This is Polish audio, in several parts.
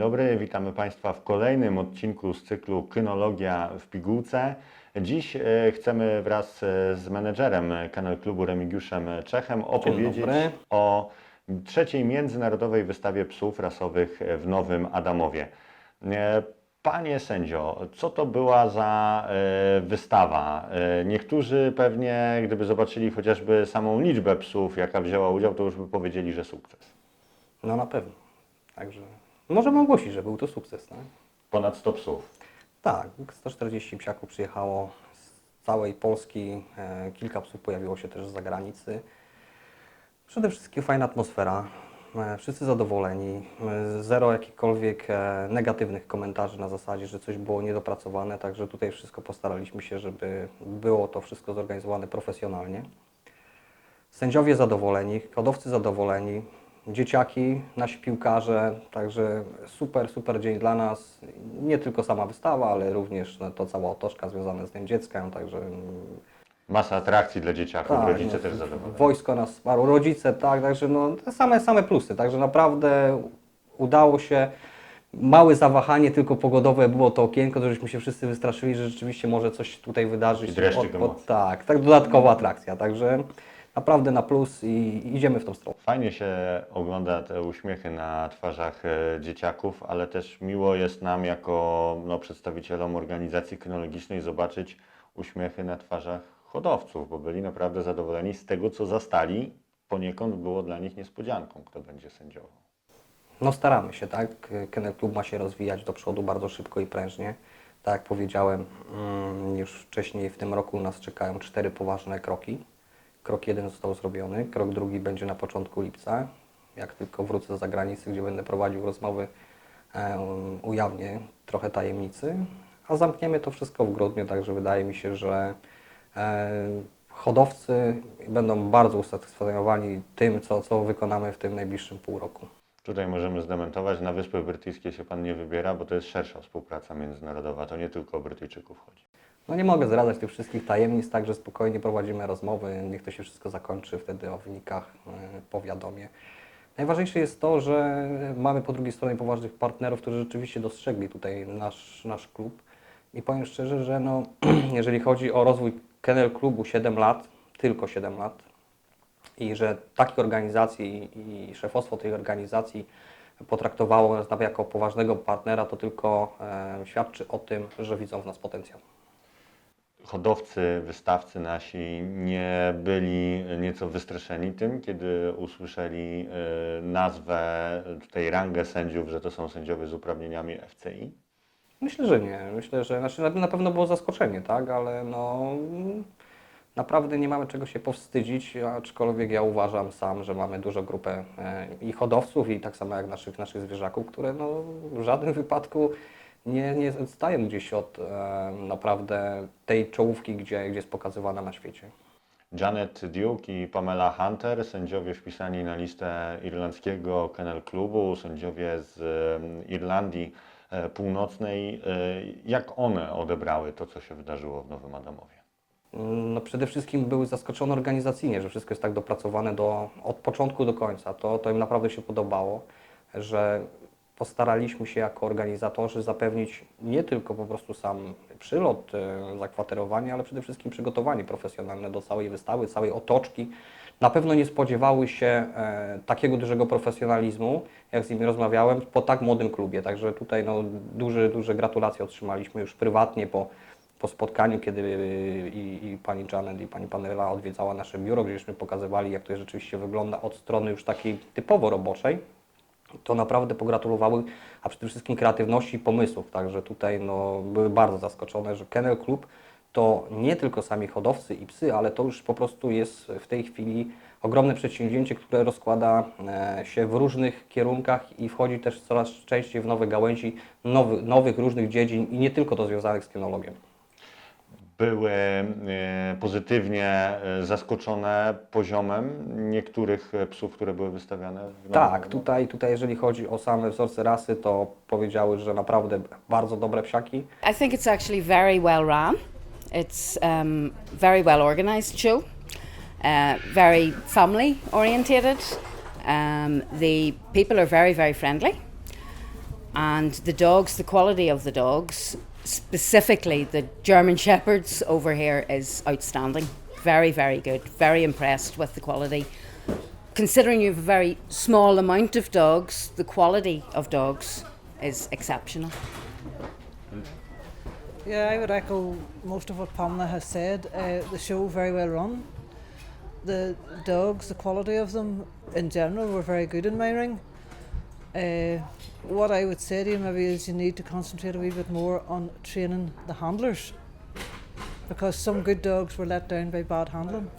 dobry, witamy Państwa w kolejnym odcinku z cyklu Kynologia w pigułce. Dziś e, chcemy wraz e, z menedżerem Kanal Klubu Remigiuszem Czechem opowiedzieć o trzeciej międzynarodowej wystawie psów rasowych w Nowym Adamowie. E, Panie sędzio, co to była za wystawa? Niektórzy pewnie, gdyby zobaczyli chociażby samą liczbę psów, jaka wzięła udział, to już by powiedzieli, że sukces. No na pewno. Także możemy ogłosić, że był to sukces. Tak, Ponad 100 psów. tak 140 psiaków przyjechało z całej Polski. E, kilka psów pojawiło się też z zagranicy. Przede wszystkim fajna atmosfera. E, wszyscy zadowoleni. E, zero jakichkolwiek e, negatywnych komentarzy na zasadzie, że coś było niedopracowane. Także tutaj wszystko postaraliśmy się, żeby było to wszystko zorganizowane profesjonalnie. Sędziowie zadowoleni, hodowcy zadowoleni, dzieciaki, nasi piłkarze, także super, super dzień dla nas. Nie tylko sama wystawa, ale również no, to cała otoczka związana z tym dzieckiem, także Masa atrakcji dla dzieciaków, tak, rodzice no, też zadowoleni. Wojsko nas wsparło, rodzice, tak, także no, te same, same plusy, także naprawdę udało się. Małe zawahanie tylko pogodowe było to okienko, to żeśmy się wszyscy wystraszyli, że rzeczywiście może coś tutaj wydarzyć. I dreszczyk Od- emocji. tak, tak, dodatkowa atrakcja, także naprawdę na plus i idziemy w tą stronę. Fajnie się ogląda te uśmiechy na twarzach e, dzieciaków, ale też miło jest nam jako no, przedstawicielom organizacji kynologicznej zobaczyć uśmiechy na twarzach hodowców, bo byli naprawdę zadowoleni z tego, co zastali. Poniekąd było dla nich niespodzianką, kto będzie sędziował. No staramy się, tak? Kennel Club ma się rozwijać do przodu bardzo szybko i prężnie. Tak jak powiedziałem, mm, już wcześniej w tym roku nas czekają cztery poważne kroki. Krok jeden został zrobiony, krok drugi będzie na początku lipca. Jak tylko wrócę z zagranicy, gdzie będę prowadził rozmowy, e, ujawnię trochę tajemnicy, a zamkniemy to wszystko w grudniu, także wydaje mi się, że e, hodowcy będą bardzo usatysfakcjonowani tym, co, co wykonamy w tym najbliższym pół roku. Tutaj możemy zdementować, na Wyspy Brytyjskie się Pan nie wybiera, bo to jest szersza współpraca międzynarodowa, to nie tylko o Brytyjczyków chodzi. No nie mogę zdradzać tych wszystkich tajemnic, także spokojnie prowadzimy rozmowy, niech to się wszystko zakończy, wtedy o wynikach e, powiadomię. Najważniejsze jest to, że mamy po drugiej stronie poważnych partnerów, którzy rzeczywiście dostrzegli tutaj nasz, nasz klub i powiem szczerze, że no, jeżeli chodzi o rozwój Kennel Klubu 7 lat, tylko 7 lat i że takich organizacji i szefostwo tej organizacji potraktowało nas jako poważnego partnera, to tylko e, świadczy o tym, że widzą w nas potencjał. Hodowcy, wystawcy nasi nie byli nieco wystraszeni tym, kiedy usłyszeli e, nazwę, tutaj rangę sędziów, że to są sędziowie z uprawnieniami FCI? Myślę, że nie. Myślę, że znaczy, na- pewno było zaskoczenie, tak, ale no naprawdę nie mamy czego się powstydzić, aczkolwiek ja uważam sam, że mamy dużą grupę e, i hodowców i tak samo jak naszych, naszych zwierzaków, które no, w żadnym wypadku nie, nie stają gdzieś od e, naprawdę tej czołówki, gdzie, gdzie jest pokazywana na świecie. Janet Duke i Pamela Hunter, sędziowie wpisani na listę irlandzkiego Kennel Klubu, sędziowie z Irlandii e, Północnej. E, Jak one odebrały to, co się wydarzyło w Nowym Adamowie? No przede wszystkim były zaskoczone organizacyjnie, że wszystko jest tak dopracowane do, od początku do końca. To, to im naprawdę się podobało, że postaraliśmy się jako organizatorzy zapewnić nie tylko po prostu sam przylot, e, zakwaterowanie, ale przede wszystkim przygotowanie profesjonalne do całej wystawy, całej otoczki. Na pewno nie spodziewały się e, takiego dużego profesjonalizmu, jak z nimi rozmawiałem, po tak młodym klubie. Także tutaj no, duże, duże gratulacje otrzymaliśmy już prywatnie po, po spotkaniu, kiedy y, i, i pani Janet i pani Panela odwiedzała nasze biuro, gdzieśmy pokazywali, jak to rzeczywiście wygląda od strony już takiej typowo roboczej, to naprawdę pogratulowały, a przede wszystkim kreatywności i pomysłów. Także tutaj no, były bardzo zaskoczone, że Kennel Club to nie tylko sami hodowcy i psy, ale to już po prostu jest w tej chwili ogromne przedsięwzięcie, które rozkłada e, się w różnych kierunkach i wchodzi też coraz częściej w nowe gałęzi nowy, nowych różnych dziedzin i nie tylko to związanych z kynologią. Były e, pozytywnie e, zaskoczone poziomem niektórych e, psów, które były wystawiane? Tak, tutaj, tutaj jeżeli chodzi o same wzorce rasy, to powiedziały, że naprawdę bardzo dobre psiaki. I think it's actually very well run. It's um, very well organized show, uh, very family orientated. Um, the people are very, very friendly. and the dogs, the quality of the dogs, specifically the German Shepherds over here, is outstanding. Very, very good. Very impressed with the quality. Considering you have a very small amount of dogs, the quality of dogs is exceptional. Yeah, I would echo most of what Pamela has said. Uh, the show very well run. The dogs, the quality of them in general were very good in my ring. Uh, what I would say to you maybe is you need to concentrate a wee bit more on training the handlers because some good dogs were let down by bad handling.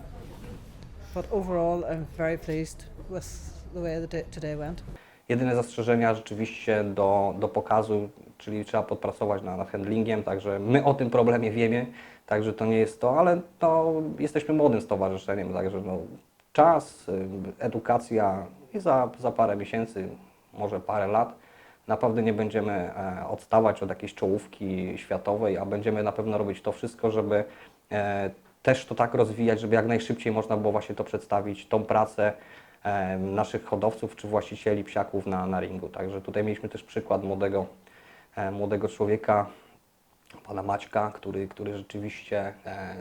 But overall, I'm very pleased with the way the day, today went. Jedyne zastrzeżenia rzeczywiście do, do pokazu, czyli trzeba podpracować nad, nad handlingiem, także my o tym problemie wiemy, także to nie jest to, ale to jesteśmy młodym stowarzyszeniem, także no, czas, edukacja i za, za parę miesięcy, może parę lat naprawdę nie będziemy e, odstawać od jakiejś czołówki światowej, a będziemy na pewno robić to wszystko, żeby e, też to tak rozwijać, żeby jak najszybciej można było właśnie to przedstawić, tą pracę e, naszych hodowców czy właścicieli psiaków na, na ringu. Także tutaj mieliśmy też przykład młodego, młodego człowieka, pana Maćka, który, który rzeczywiście, e,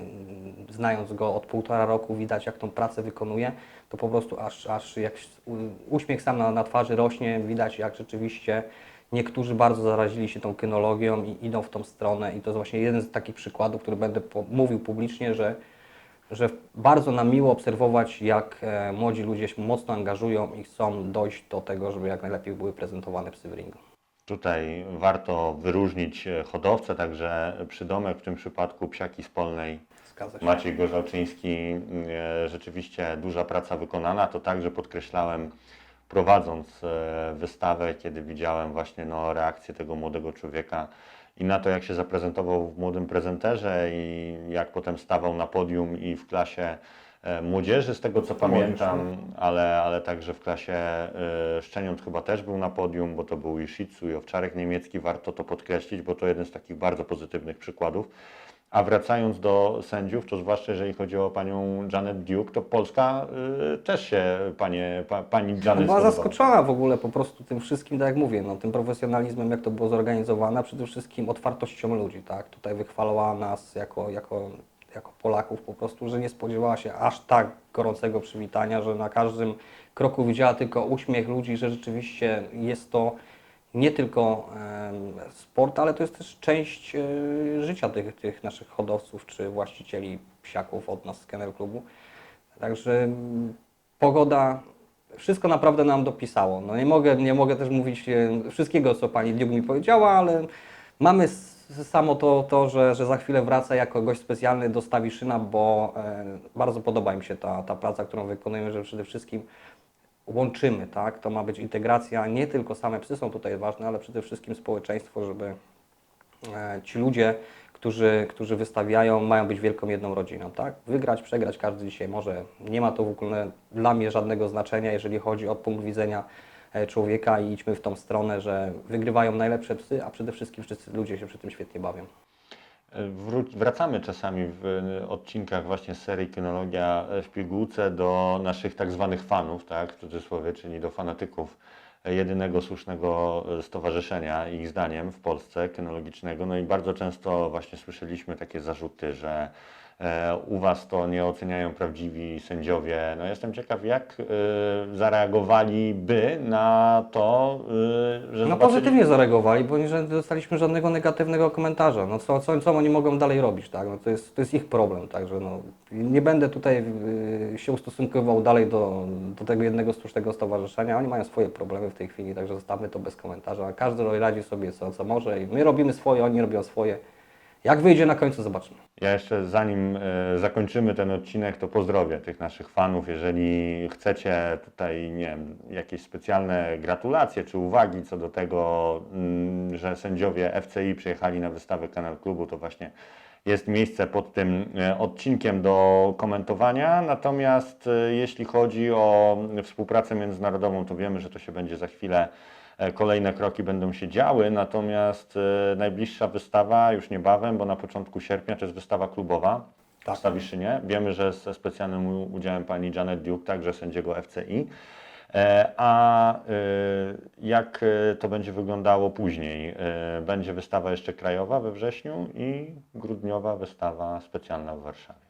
znając go od półtora roku, widać jak tą pracę wykonuje, to po prostu aż, aż jak uśmiech sam na, na twarzy rośnie, widać jak rzeczywiście niektórzy bardzo zarazili się tą kynologią i idą w tą stronę i to jest właśnie jeden z takich przykładów, który będę po, mówił publicznie, że że bardzo nam miło obserwować, jak e, młodzi ludzie się mocno angażują i chcą dojść do tego, żeby jak najlepiej były prezentowane psy w ringu. Tutaj warto wyróżnić e, hodowcę, także przydomek, w tym przypadku psiaki z Polnej. Maciej Gorzałczyński, e, rzeczywiście duża praca wykonana. To także podkreślałem prowadząc e, wystawę, kiedy widziałem właśnie no, reakcję tego młodego człowieka i na to, jak się zaprezentował w młodym prezenterze i jak potem stawał na podium i w klasie młodzieży, z tego co pamiętam, ale, ale także w klasie e, szczeniąt chyba też był na podium, bo to był i Shih Tzu, i owczarek niemiecki. Warto to podkreślić, bo to jeden z takich bardzo pozytywnych przykładów. A wracając do sędziów, to zwłaszcza jeżeli chodzi o panią Janet Duke, to Polska y, też się panie, pa, pani Janet Była spodobała. zaskoczona w ogóle po prostu tym wszystkim, tak jak mówię, no, tym profesjonalizmem, jak to było zorganizowane, a przede wszystkim otwartością ludzi, tak? Tutaj wychwalała nas jako, jako, jako Polaków po prostu, że nie spodziewała się aż tak gorącego przywitania, że na każdym kroku widziała tylko uśmiech ludzi, że rzeczywiście jest to nie tylko sport, ale to jest też część e, życia tych, tych naszych hodowców czy właścicieli psiaków od nas z Kennel Klubu. Także pogoda, wszystko naprawdę nam dopisało. No nie mogę, nie mogę też mówić e, wszystkiego, co Pani Diuk mi powiedziała, ale mamy samo to, to że, że za chwilę wraca jako gość specjalny do Stawiszyna, bo e, bardzo podoba mi się ta, ta praca, którą wykonujemy, że przede wszystkim łączymy, tak? To ma być integracja, nie tylko same psy są tutaj ważne, ale przede wszystkim społeczeństwo, żeby e, ci ludzie, którzy, którzy wystawiają, mają być wielką jedną rodziną, tak? Wygrać, przegrać każdy dzisiaj może. Nie ma to w ogóle dla mnie żadnego znaczenia, jeżeli chodzi o punkt widzenia człowieka i idźmy w tą stronę, że wygrywają najlepsze psy, a przede wszystkim wszyscy ludzie się przy tym świetnie bawią. Wró- Wracamy czasami w e, odcinkach właśnie z serii Kynologia w pigułce do naszych tak zwanych fanów, tak, w cudzysłowie, czyli do fanatyków e, jedynego słusznego e, stowarzyszenia, ich zdaniem, w Polsce, kynologicznego. No i bardzo często właśnie słyszeliśmy takie zarzuty, że e, u Was to nie oceniają prawdziwi sędziowie. No jestem ciekaw, jak e, zareagowaliby na to, e, że No zobaczyli- pozytywnie zareagowali, bo nie dostaliśmy żadnego negatywnego komentarza. No co, co, co oni mogą dalej robić, tak? No to, jest, to jest ich problem, także no, nie będę tutaj y, się ustosunkował dalej do, do tego jednego słusznego stowarzyszenia. Oni mają swoje problemy w tej chwili, także zostawmy to bez komentarza. Każdy radzi sobie co, co może i my robimy swoje, oni robią swoje. Jak wyjdzie na końcu, zobaczymy. Ja jeszcze zanim e, zakończymy ten odcinek, to pozdrowię tych naszych fanów. Jeżeli chcecie tutaj, nie wiem, jakieś specjalne gratulacje czy uwagi co do tego, mm, że sędziowie FCI przyjechali na wystawę Kanal Klubu, to właśnie jest miejsce pod tym e, odcinkiem do komentowania. Natomiast e, jeśli chodzi o współpracę międzynarodową, to wiemy, że to się będzie za chwilę e, kolejne kroki będą się działy, natomiast najbliższa wystawa już niebawem, bo na początku sierpnia to jest wystawa klubowa Tak. w Stawiszynie. Wiemy, że ze specjalnym udziałem pani Janet Duke, także sędziego FCI. E, A e, jak e, to będzie wyglądało później? Będzie wystawa jeszcze krajowa we wrześniu i grudniowa wystawa specjalna w Warszawie.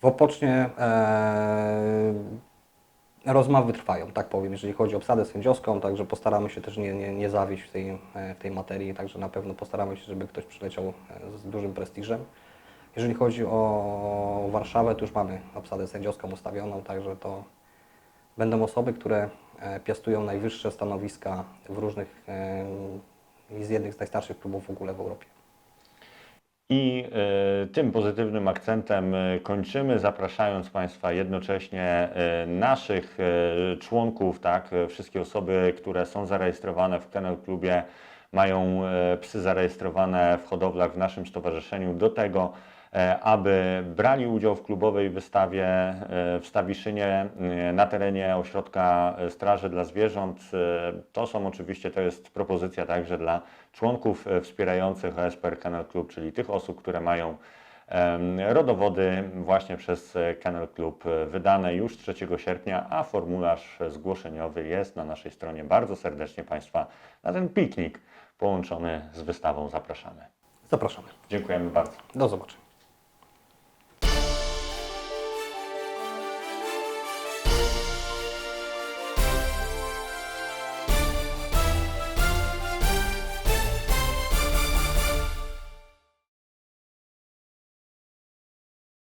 W Opocznie e, rozmowy trwają, tak powiem, jeżeli chodzi o obsadę sędziowską, także postaramy się też nie, nie, nie zawieść w tej, w tej materii, także na pewno postaramy się, żeby ktoś przyleciał z dużym prestiżem. Jeżeli chodzi o Warszawę, to już mamy obsadę sędziowską ustawioną, także to będą osoby, które e, piastują najwyższe stanowiska w różnych, e, z jednych z najstarszych klubów w ogóle w Europie. I e, tym pozytywnym akcentem kończymy, zapraszając Państwa jednocześnie naszych członków, tak, wszystkie osoby, które są zarejestrowane w Kennel Klubie, mają psy zarejestrowane w hodowlach w naszym stowarzyszeniu do tego, aby brali udział w klubowej wystawie e, w Stawiszynie e, na terenie ośrodka e, Straży dla Zwierząt. E, To są oczywiście, to jest propozycja także dla członków e, wspierających OSPR Kennel Club, czyli tych osób, które mają rodowody właśnie przez e, Kennel Club e, wydane już 3 sierpnia, a formularz zgłoszeniowy jest na naszej stronie. Bardzo serdecznie Państwa na ten piknik połączony z wystawą zapraszamy. Zapraszamy. Dziękujemy bardzo. Do zobaczenia.